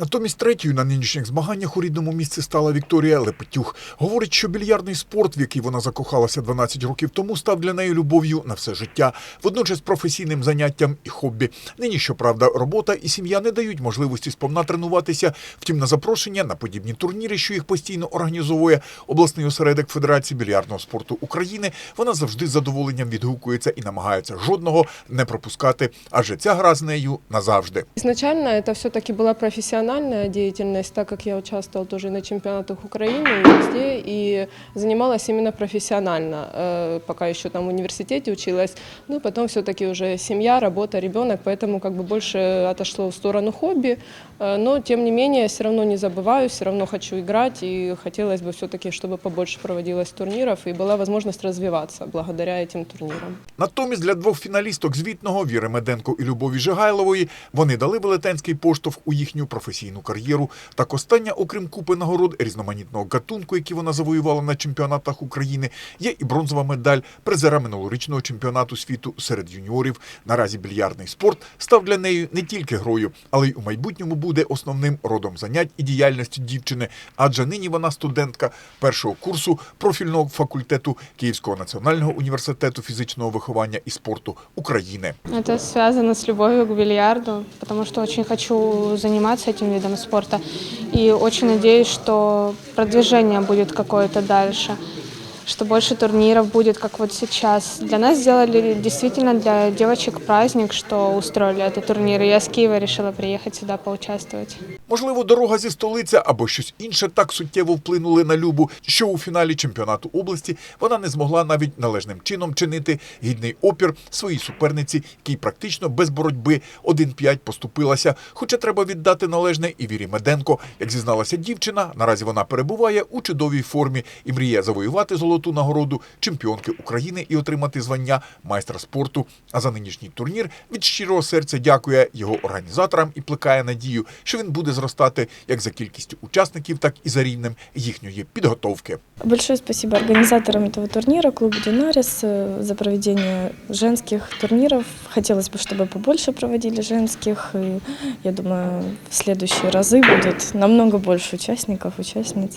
Натомість третьою на нинішніх змаганнях у рідному місці стала Вікторія Лепетюх. Говорить, що більярдний спорт, в який вона закохалася 12 років тому, став для неї любов'ю на все життя, водночас професійним заняттям і хобі. Нині, щоправда, робота і сім'я не дають можливості сповна тренуватися. Втім, на запрошення на подібні турніри, що їх постійно організовує обласний осередок Федерації більярдного спорту України, вона завжди з задоволенням відгукується і намагається жодного не пропускати, адже ця гра з нею назавжди. Изначально это все-таки була была профессиональная деятельность, так как я участвовала тоже на чемпионатах Украины и везде, и занималась именно профессионально, э, пока еще там в университете училась. Ну и потом все-таки уже семья, работа, ребенок, поэтому как бы больше отошло в сторону хобби. Э, Но тем не менее, все равно не забываю, все равно хочу играть, и хотелось бы все-таки, чтобы побольше проводилось турниров, и была возможность развиваться благодаря этим турнирам. Натомість для двох фіналісток звітного Віри Меденко і Любові Жигайлової вони дали велетенський поштовх у їхню професійну кар'єру. Так остання, окрім купи нагород різноманітного гатунку, які вона завоювала на чемпіонатах України, є і бронзова медаль призера минулорічного чемпіонату світу серед юніорів. Наразі більярдний спорт став для неї не тільки грою, але й у майбутньому буде основним родом занять і діяльності дівчини. Адже нині вона студентка першого курсу профільного факультету Київського національного університету фізичного виховання і спорту України. Это связано с любовью к бильярду, потому что очень хочу заниматься этим видом спорта. И очень надеюсь, что продвижение будет какое-то дальше, что больше турниров будет, как вот сейчас. Для нас сделали действительно для девочек праздник, что устроили этот турнир. И я с Киева решила приехать сюда поучаствовать. Можливо, дорога зі столиці або щось інше так суттєво вплинули на Любу, що у фіналі чемпіонату області вона не змогла навіть належним чином чинити гідний опір своїй суперниці, якій практично без боротьби 1-5 поступилася. Хоча треба віддати належне і Вірі Меденко. Як зізналася дівчина, наразі вона перебуває у чудовій формі і мріє завоювати золоту нагороду чемпіонки України і отримати звання майстра спорту. А за нинішній турнір від щирого серця дякує його організаторам і плекає надію, що він буде зростати як за кількістю учасників, так і за рівнем їхньої підготовки. Большое спасибо организаторам этого турнира, клубу «Динарис» э, за проведение женских турниров. Хотелось бы, чтобы побольше проводили женских. И я думаю, в следующие разы будет намного больше участников, участниц.